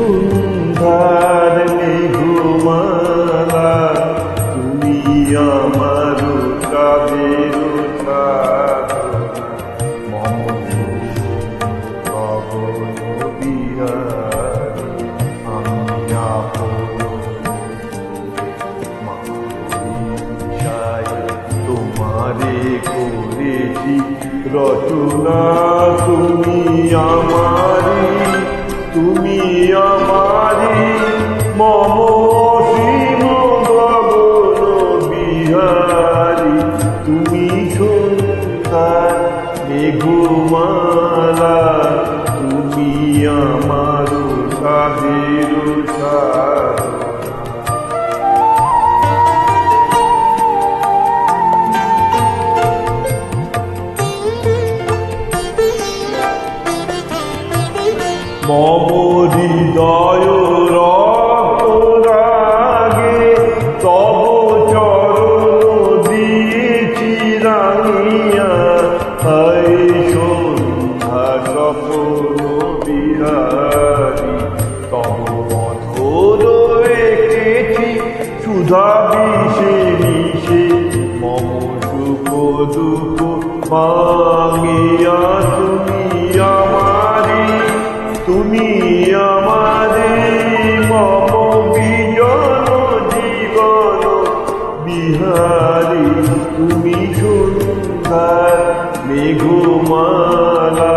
সন্ধ্যার মেঘমালা তুমি আমার কাবের রচনা তুমি আমারি তুমি আমারি মম বিহারি তুমি সন্তান মেঘমালা তুমি আমার সাধের সাধনা সুধা বিষে মিশে মম সুখ দুঃখ ভাঙিয়া তুমি আমারি, তুমি আমারে মম বিজন জীবন বিহারি, তুমি সুন্দর মেঘমালা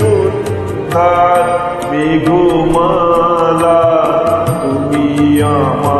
সুধার মেঘমালা তুমি আমার